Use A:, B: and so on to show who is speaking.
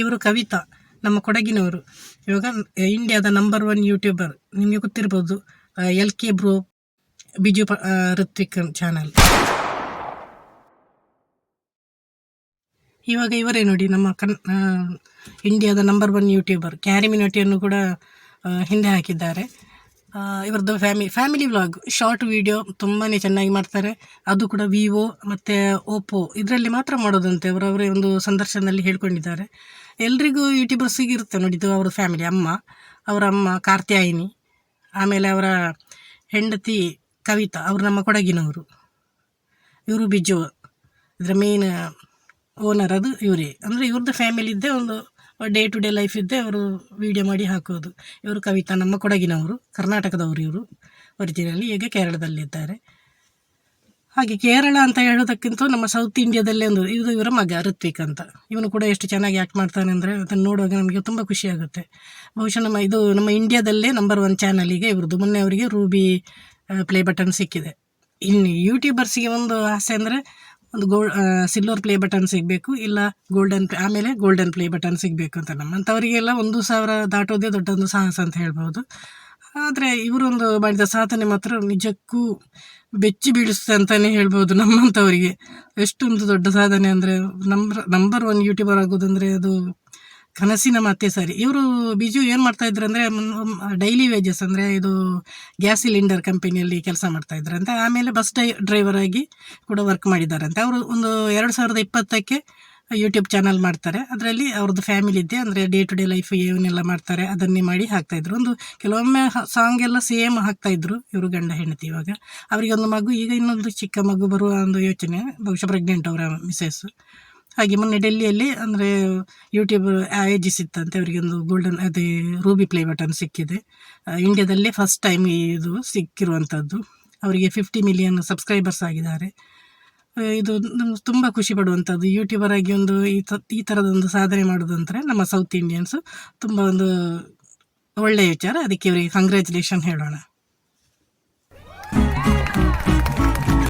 A: ಇವರು ಕವಿತಾ, ನಮ್ಮ ಕೊಡಗಿನವರು. ಇವಾಗ ಇಂಡಿಯಾದ ನಂಬರ್ ಒನ್ ಯೂಟ್ಯೂಬರ್ ನಿಮಗೆ ಗೊತ್ತಿರ್ಬೋದು ಎಲ್ ಕೆ ಬ್ರೋ, ಬಿಜು ಪ ಋತ್ವಿಕ್ ಚಾನಲ್ ಇವಾಗ ಇವರೇ ನೋಡಿ, ನಮ್ಮ ಕನ್ ಇಂಡಿಯಾದ ನಂಬರ್ ಒನ್ ಯೂಟ್ಯೂಬರ್ ಕ್ಯಾರಿ ಮಿನೋಟಿಯನ್ನು ಕೂಡ ಹಿಂದೆ ಹಾಕಿದ್ದಾರೆ. ಇವ್ರದ್ದು ಫ್ಯಾಮಿ, ಫ್ಯಾಮಿಲಿ ವ್ಲಾಗ್. ಶಾರ್ಟ್ ವಿಡಿಯೋ ತುಂಬಾ ಚೆನ್ನಾಗಿ ಮಾಡ್ತಾರೆ. ಅದು ಕೂಡ ವಿವೋ ಮತ್ತು ಓಪೋ ಇದರಲ್ಲಿ ಮಾತ್ರ ಮಾಡೋದಂತೆ. ಅವರವರೇ ಒಂದು ಸಂದರ್ಶನದಲ್ಲಿ ಹೇಳ್ಕೊಂಡಿದ್ದಾರೆ. ಎಲ್ರಿಗೂ ಯೂಟ್ಯೂಬರ್ಸಿಗೆ ಇರುತ್ತೆ ನೋಡಿ, ಇದು ಅವರ ಫ್ಯಾಮಿಲಿ, ಅಮ್ಮ, ಅವರ ಅಮ್ಮ, ಕಾರ್ತ್ಯಾಯಿನಿ, ಆಮೇಲೆ ಅವರ ಹೆಂಡತಿ ಕವಿತಾ, ಅವರು ನಮ್ಮ ಕೊಡಗಿನವರು. ಇವರು ಬಿಜು. ಇದರ ಮೇನ್ ಓನರ್ ಅದು ಇವರೇ. ಅಂದರೆ ಇವ್ರದ್ದು ಫ್ಯಾಮಿಲಿ ಇದ್ದೇ ಒಂದು ಡೇ ಟು ಡೇ ಲೈಫ್ ಇದ್ದೇ ಅವರು ವೀಡಿಯೋ ಮಾಡಿ ಹಾಕೋದು ಇವರು ಕವಿತಾ ನಮ್ಮ ಕೊಡಗಿನವರು, ಕರ್ನಾಟಕದವರು ಇವರು ಒರಿಜಿನಲಿ ಈಗ ಕೇರಳದಲ್ಲಿದ್ದಾರೆ. ಹಾಗೆ ಕೇರಳ ಅಂತ ಹೇಳೋದಕ್ಕಿಂತ ನಮ್ಮ ಸೌತ್ ಇಂಡಿಯಾದಲ್ಲೇ ಒಂದು, ಇದು ಇವರ ಮಗ ಋತ್ವಿಕ್ ಅಂತ. ಇವನು ಕೂಡ ಎಷ್ಟು ಚೆನ್ನಾಗಿ ಆ್ಯಕ್ಟ್ ಮಾಡ್ತಾನೆ ಅಂದರೆ ಅದನ್ನು ನೋಡುವಾಗ ನಮಗೆ ತುಂಬ ಖುಷಿ ಆಗುತ್ತೆ. ಬಹುಶಃ ನಮ್ಮ, ಇದು ನಮ್ಮ ಇಂಡಿಯಾದಲ್ಲೇ ನಂಬರ್ ಒನ್ ಚಾನಲಿಗೆ ಇವ್ರದ್ದು. ಮೊನ್ನೆ ಅವರಿಗೆ ರೂಬಿ ಪ್ಲೇ ಬಟನ್ ಸಿಕ್ಕಿದೆ. ಇನ್ನು ಯೂಟ್ಯೂಬರ್ಸಿಗೆ ಒಂದು ಆಸೆ ಅಂದರೆ ಒಂದು ಗೋಲ್ಡ್ ಸಿಲ್ವರ್ ಪ್ಲೇ ಬಟನ್ ಸಿಗಬೇಕು, ಇಲ್ಲ ಗೋಲ್ಡನ್ ಆಮೇಲೆ ಗೋಲ್ಡನ್ ಪ್ಲೇ ಬಟನ್ ಸಿಗಬೇಕು ಅಂತ ನಮ್ಮಂಥವರಿಗೆಲ್ಲ ಒಂದು ಸಾವಿರ ದಾಟೋದೇ ದೊಡ್ಡ ಒಂದು ಸಾಹಸ ಅಂತ ಹೇಳ್ಬೋದು. ಆದರೆ ಇವರೊಂದು ಮಾಡಿದ ಸಾಧನೆ ಮಾತ್ರ ನಿಜಕ್ಕೂ ಬೆಚ್ಚಿ ಬೀಳಿಸುತ್ತೆ ಅಂತಲೇ ಹೇಳ್ಬೋದು ನಮ್ಮಂಥವರಿಗೆ ಎಷ್ಟೊಂದು ದೊಡ್ಡ ಸಾಧನೆ ಅಂದರೆ ನಂಬರ್ ನಂಬರ್ ಒನ್ ಯೂಟ್ಯೂಬರ್ ಆಗೋದಂದರೆ ಅದು ಕನಸಿನ ಮತ್ತೆ ಸರಿ. ಇವರು ಬಿಜು ಏನು ಮಾಡ್ತಾ ಅಂದರೆ ಡೈಲಿ ವೇಜಸ್ ಅಂದರೆ ಇದು ಗ್ಯಾಸ್ ಸಿಲಿಂಡರ್ ಕಂಪನಿಯಲ್ಲಿ ಕೆಲಸ ಮಾಡ್ತಾ ಇದ್ರಂತೆ ಆಮೇಲೆ ಬಸ್ ಡೈ ಡ್ರೈವರ್ ಆಗಿ ಕೂಡ ವರ್ಕ್ ಮಾಡಿದ್ದಾರಂತೆ ಅವರು ಒಂದು ಎರಡು ಸಾವಿರದ ಇಪ್ಪತ್ತಕ್ಕೆ ಯೂಟ್ಯೂಬ್ ಚಾನಲ್ ಮಾಡ್ತಾರೆ. ಅದರಲ್ಲಿ ಅವ್ರದ್ದು ಫ್ಯಾಮಿಲಿ ಇದೆ. ಅಂದರೆ ಡೇ ಟು ಡೇ ಲೈಫ್ ಏನೆಲ್ಲ ಮಾಡ್ತಾರೆ ಅದನ್ನೇ ಮಾಡಿ ಹಾಕ್ತಾಯಿದ್ರು ಒಂದು ಕೆಲವೊಮ್ಮೆ ಸಾಂಗ್ ಎಲ್ಲ ಸೇಮ್ ಹಾಕ್ತಾಯಿದ್ರು ಇವರು ಗಂಡ ಹೆಂಡತಿ ಇವಾಗ. ಅವರಿಗೆ ಒಂದು ಮಗು, ಈಗ ಇನ್ನೊಂದು ಚಿಕ್ಕ ಮಗು ಬರುವ ಒಂದು ಯೋಚನೆ, ಬಹುಶಃ ಪ್ರೆಗ್ನೆಂಟ್ ಅವರ ಮಿಸೆಸ್ ಹಾಗೆ ಮೊನ್ನೆ ಡೆಲ್ಲಿಯಲ್ಲಿ ಅಂದರೆ ಯೂಟ್ಯೂಬ್ ಆಯೋಜಿಸಿತ್ತಂತೆ ಅವರಿಗೆ ಒಂದು ಗೋಲ್ಡನ್ ಅದೇ ರೂಬಿ ಪ್ಲೇ ಬಟನ್ ಸಿಕ್ಕಿದೆ. ಇಂಡ್ಯಾದಲ್ಲೇ ಫಸ್ಟ್ ಟೈಮ್ ಇದು ಸಿಕ್ಕಿರುವಂಥದ್ದು ಅವರಿಗೆ ಫಿಫ್ಟಿ ಮಿಲಿಯನ್ ಸಬ್ಸ್ಕ್ರೈಬರ್ಸ್ ಆಗಿದ್ದಾರೆ. ಇದು ತುಂಬ ಖುಷಿ ಪಡುವಂಥದ್ದು ಯೂಟ್ಯೂಬರ್ ಆಗಿ ಒಂದು ಈ ತ, ಈ ಥರದೊಂದು ಸಾಧನೆ ಮಾಡೋದು ಅಂದರೆ ನಮ್ಮ ಸೌತ್ ಇಂಡಿಯನ್ಸು ತುಂಬ ಒಂದು ಒಳ್ಳೆಯ ವಿಚಾರ. ಅದಕ್ಕೆ ಇವರಿಗೆ ಕಂಗ್ರ್ಯಾಚುಲೇಷನ್ ಹೇಳೋಣ.